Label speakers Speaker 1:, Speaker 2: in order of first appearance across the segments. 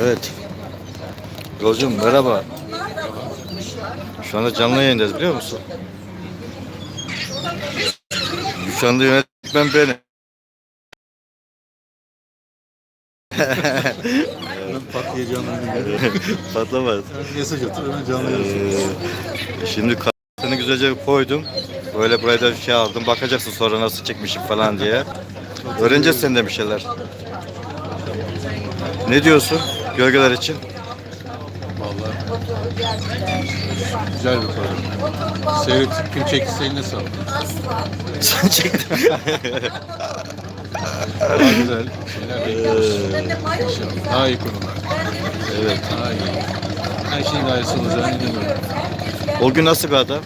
Speaker 1: Evet. Yolcum merhaba. Şu anda canlı yayındayız biliyor musun? Şu anda yönetmen benim.
Speaker 2: Pat diye canlı.
Speaker 1: Patlamaz.
Speaker 2: Mesaj hemen canlı yayın.
Speaker 1: Ee, şimdi kartını güzelce koydum. Böyle buraya da şey aldım. Bakacaksın sonra nasıl çekmişim falan diye. Öğreneceğiz senden bir şeyler. Ne diyorsun gölgeler için?
Speaker 2: Vallahi güzel bir program. Seyret kim çekti eline sağlık.
Speaker 1: Sen çektin.
Speaker 2: Daha güzel şeyler bekliyoruz. İnşallah. Daha iyi konular.
Speaker 1: evet.
Speaker 2: Daha iyi. Her şeyin daha iyisi olacağını inanıyorum.
Speaker 1: O gün nasıl bir adam?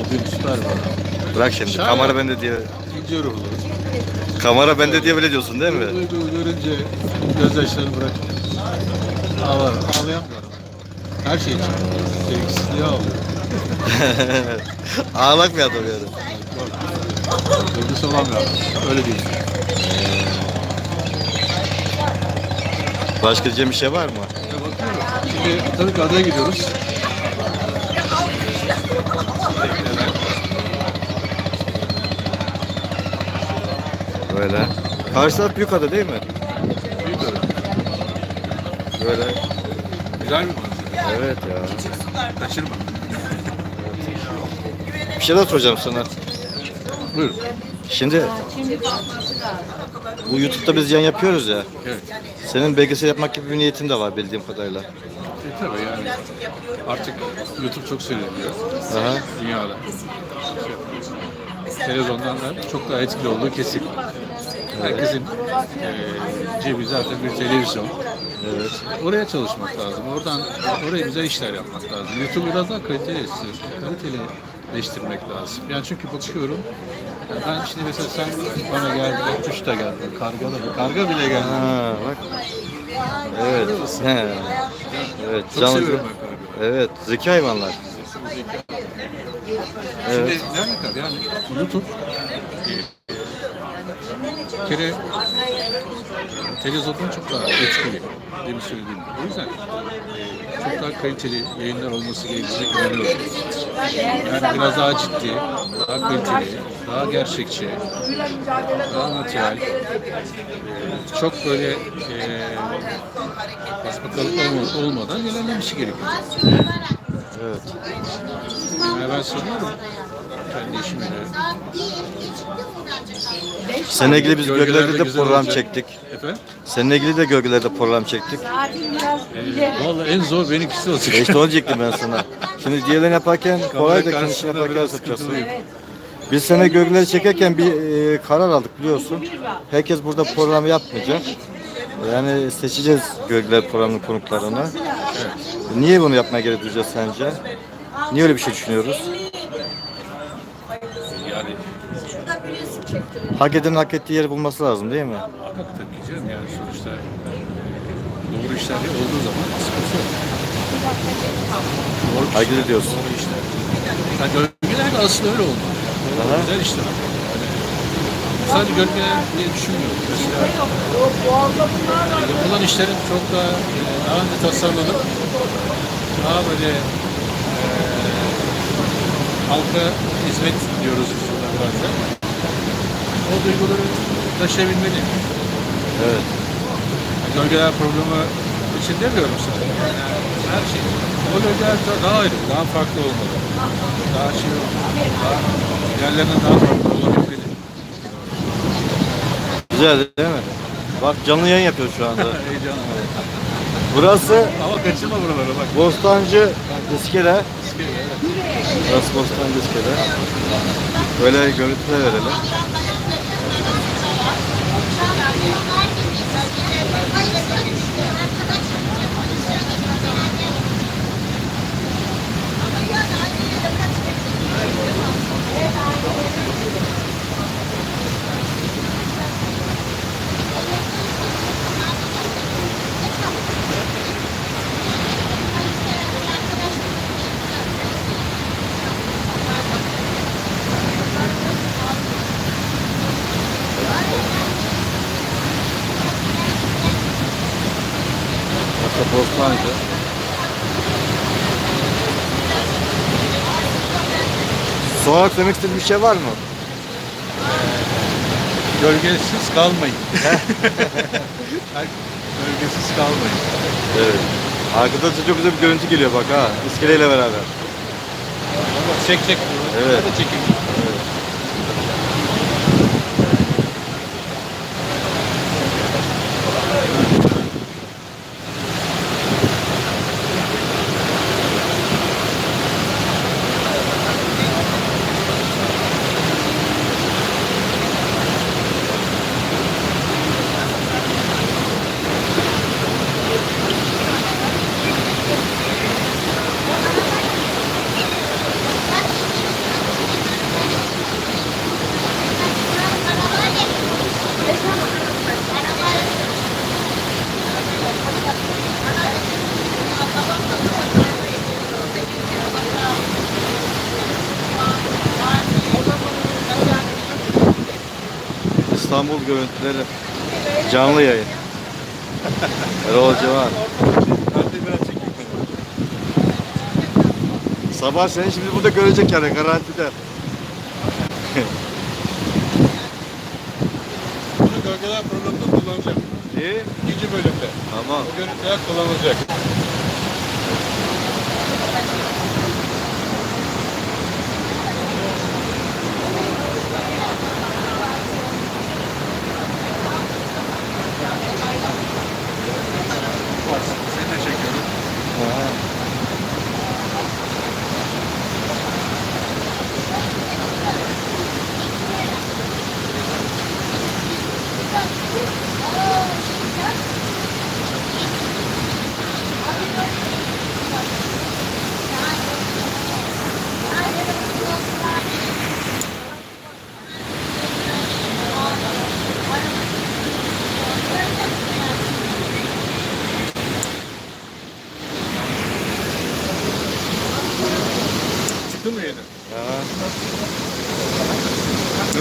Speaker 2: O gün süper bir adam.
Speaker 1: Bırak şimdi.
Speaker 2: Şahane.
Speaker 1: Kamera bende diye.
Speaker 2: Gidiyor ruhlu.
Speaker 1: Kamera bende diye bile diyorsun değil mi?
Speaker 2: Duyguyu görünce gözyaşlarını bırak. Ağlar. Ağlayamıyorum. Her şey için. Sevgisizliğe ağlıyorum.
Speaker 1: Ağlak bir adam yani.
Speaker 2: Sevgisi adam. Öyle değil.
Speaker 1: Başka diyeceğim bir şey var mı?
Speaker 2: Ya bakıyorum. Şimdi tabii ki adaya gidiyoruz.
Speaker 1: Böyle. Karşı taraf büyük ada değil mi?
Speaker 2: Büyük ada.
Speaker 1: Böyle.
Speaker 2: Güzel bir manzara.
Speaker 1: Evet ya.
Speaker 2: Kaçırma.
Speaker 1: Bir şey daha soracağım sana.
Speaker 2: Buyurun.
Speaker 1: Şimdi bu YouTube'da biz yayın yapıyoruz ya.
Speaker 2: Evet.
Speaker 1: Senin belgesel yapmak gibi bir niyetin de var bildiğim kadarıyla.
Speaker 2: E, tabii yani artık YouTube çok seyrediliyor
Speaker 1: Aha.
Speaker 2: dünyada. Televizyondan da çok daha etkili olduğu kesin. Herkesin e, cebi zaten bir televizyon.
Speaker 1: Evet.
Speaker 2: Oraya çalışmak lazım. Oradan oraya güzel işler yapmak lazım. YouTube'u biraz daha kaliteli, kalitelileştirmek lazım. Yani çünkü bakıyorum yani ben şimdi mesela sen bana geldin, kuş da geldi, karga da, karga bile geldi.
Speaker 1: Ha, bak. Evet. He. Evet.
Speaker 2: Çok
Speaker 1: canlı-
Speaker 2: seviyorum ben kargayı.
Speaker 1: Evet. Zeki hayvanlar. Evet.
Speaker 2: Şimdi ne alakar yani YouTube e, bir kere televizyondan çok daha etkili demin söylediğim gibi. O yüzden e, çok daha kaliteli yayınlar olması gerektiğine inanıyorum. Yani biraz daha ciddi, daha kaliteli, daha gerçekçi, daha natürel, e, çok böyle e, basmakalık olma- olmadan ilerlemesi gerekiyor.
Speaker 1: Evet.
Speaker 2: Yani ben sanıyorum
Speaker 1: Seninle ilgili biz
Speaker 2: Gölgelerde
Speaker 1: gölgelerde de
Speaker 2: güzel
Speaker 1: program
Speaker 2: olacak.
Speaker 1: çektik.
Speaker 2: Efendim?
Speaker 1: Seninle ilgili de gölgelerde program çektik.
Speaker 2: Ee, Vallahi en zor benimkisi olacak.
Speaker 1: E işte onu diyecektim ben sana. Şimdi diğerlerini yaparken kolay da kendisini
Speaker 2: karşısında
Speaker 1: yaparken
Speaker 2: biraz
Speaker 1: sıkıyorsun.
Speaker 2: sıkıntılıyım.
Speaker 1: Biz sene gölgeleri çekerken bir e, karar aldık biliyorsun. Herkes burada program yapmayacak. Yani seçeceğiz gölgeler programının konuklarını. Niye bunu yapmaya gerek duyacağız sence? Niye öyle bir şey düşünüyoruz?
Speaker 2: Yani
Speaker 1: Hak edenin hak ettiği yeri bulması lazım değil mi?
Speaker 2: muhakkak tabii ki canım yani sonuçta doğru işler olduğu zaman sıkıntı yok. Doğru
Speaker 1: Hareket
Speaker 2: işler,
Speaker 1: ediyorsun.
Speaker 2: Doğru işler. Yani gölgeler de aslında öyle oldu.
Speaker 1: Aha.
Speaker 2: Güzel işler. Yani sadece gölgeler diye düşünmüyorum. Mesela yapılan işlerin çok daha e, daha önce tasarlanıp daha böyle e, halka hizmet diyoruz biz da. O duyguları taşıyabilmeli.
Speaker 1: Evet.
Speaker 2: Yani gölgeler programı için demiyorum sana. Yani her şey. O gölgeler daha- ayrı, daha farklı olmalı. Daha şey olmalı. Daha, yerlerinden daha farklı olabilmeli.
Speaker 1: Güzel değil mi? Bak canlı yayın yapıyoruz şu anda.
Speaker 2: Heyecanlı.
Speaker 1: Burası
Speaker 2: Ama kaçırma buralara bak.
Speaker 1: Bostancı İskele.
Speaker 2: İskele, evet.
Speaker 1: Burası Bostancı İskele. Böyle görüntüler verelim.
Speaker 2: Bostancı.
Speaker 1: Son olarak söylemek istediğin bir şey var mı?
Speaker 2: Gölgesiz kalmayın. Gölgesiz kalmayın.
Speaker 1: Evet. Arkada da çok güzel bir görüntü geliyor bak ha. İskeleyle beraber.
Speaker 2: Çek çek.
Speaker 1: Evet.
Speaker 2: Hadi çekin.
Speaker 1: İstanbul görüntüleri. Canlı yayın. Erol Civan. Sabah seni şimdi burada görecek yani garantide.
Speaker 2: Bunu gölgeler programında kullanacağım.
Speaker 1: İyi.
Speaker 2: İkinci bölümde.
Speaker 1: Tamam.
Speaker 2: Bu görüntüler kullanılacak.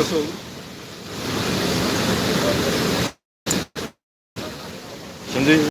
Speaker 2: jogo.